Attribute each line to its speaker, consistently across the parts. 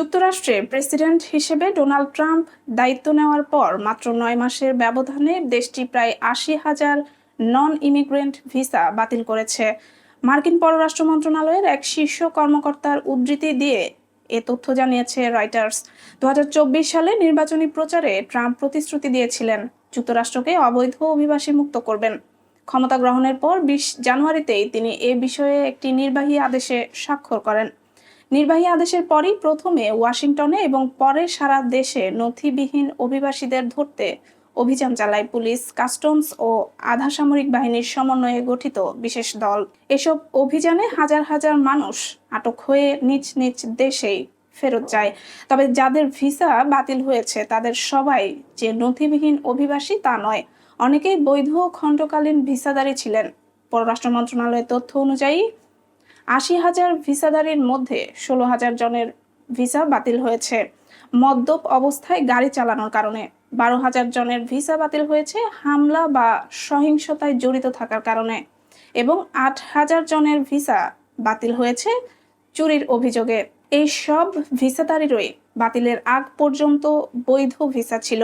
Speaker 1: যুক্তরাষ্ট্রে প্রেসিডেন্ট হিসেবে Donald Trump দায়িত্ব নেওয়ার পর মাত্র নয় মাসের ব্যবধানে দেশটি প্রায় আশি হাজার নন ইমিগ্রেন্ট ভিসা বাতিল করেছে। মার্কিন পররাষ্ট্র মন্ত্রণালয়ের এক শীর্ষ কর্মকর্তার উদ্ধৃতি দিয়ে এ তথ্য জানিয়েছে রয়টার্স। দু হাজার চব্বিশ সালে নির্বাচনী প্রচারে ট্রাম্প প্রতিশ্রুতি দিয়েছিলেন, যুক্তরাষ্ট্রকে অবৈধ অভিবাসী মুক্ত করবেন। ক্ষমতা গ্রহণের পর বিশ জানুয়ারিতেই তিনি এ বিষয়ে একটি নির্বাহী আদেশে স্বাক্ষর করেন। নির্বাহী আদেশের পরই প্রথমে ওয়াশিংটনে এবং পরে সারা দেশে নথিবিহীন অভিবাসীদের ধরতে অভিযান চালায় পুলিশ, কাস্টমস ও আধা সামরিক বাহিনীর সমন্বয়ে গঠিত বিশেষ দল। এসব অভিযানে হাজার হাজার মানুষ আটক হয়ে নিজ নিজ দেশেই ফেরত যায়। তবে যাদের ভিসা বাতিল হয়েছে, তাদের সবাই যে নথিবিহীন অভিবাসী তা নয়, অনেকেই বৈধ খণ্ডকালীন ভিসাদারী ছিলেন। পররাষ্ট্র মন্ত্রণালয়ের তথ্য অনুযায়ী আশি হাজার ভিসাদারির মধ্যে ষোলো হাজার জনের ভিসা বাতিল হয়েছে। মদ্যপ অবস্থায় গাড়ি চালানোর কারণে বারো হাজার জনের ভিসা বাতিল হয়েছে হামলা বা সহিংসতায় জড়িত থাকার কারণে এবং আট হাজার জনের ভিসা বাতিল হয়েছে চুরির অভিযোগে। এই সব ভিসাদারিরই বাতিলের আগ পর্যন্ত বৈধ ভিসা ছিল।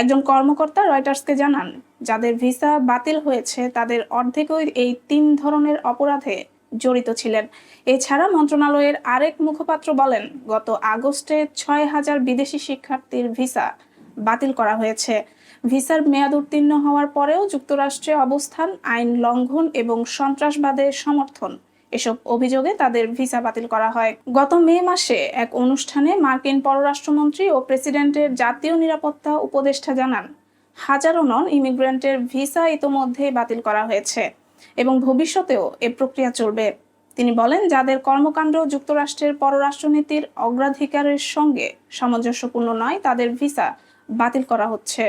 Speaker 1: একজন কর্মকর্তা রয়টার্সকে জানান, যাদের ভিসা বাতিল হয়েছে তাদের অর্ধেকই এই তিন ধরনের অপরাধে জড়িত ছিলেন। এছাড়া মন্ত্রণালয়ের আরেক মুখপাত্র বলেন, গত আগস্টে ছয় হাজার বিদেশি শিক্ষার্থীর ভিসা বাতিল করা হয়েছে। ভিসার মেয়াদ উত্তীর্ণ হওয়ার পরেও যুক্তরাষ্ট্রে অবস্থান, আইন লঙ্ঘন এবং সন্ত্রাসবাদের সমর্থন। এসব অভিযোগে তাদের ভিসা বাতিল করা হয়। গত মে মাসে এক অনুষ্ঠানে মার্কিন পররাষ্ট্রমন্ত্রী ও প্রেসিডেন্টের জাতীয় নিরাপত্তা উপদেষ্টা জানান, হাজারো নন ইমিগ্রেন্টের ভিসা ইতোমধ্যে বাতিল করা হয়েছে। এবং ভবিষ্যতেও এ প্রক্রিয়া চলবে। তিনি বলেন, যাদের কর্মকাণ্ড যুক্তরাষ্ট্রের পররাষ্ট্রনীতির অগ্রাধিকারের সঙ্গে সামঞ্জস্যপূর্ণ নয়, তাদের ভিসা বাতিল করা হচ্ছে।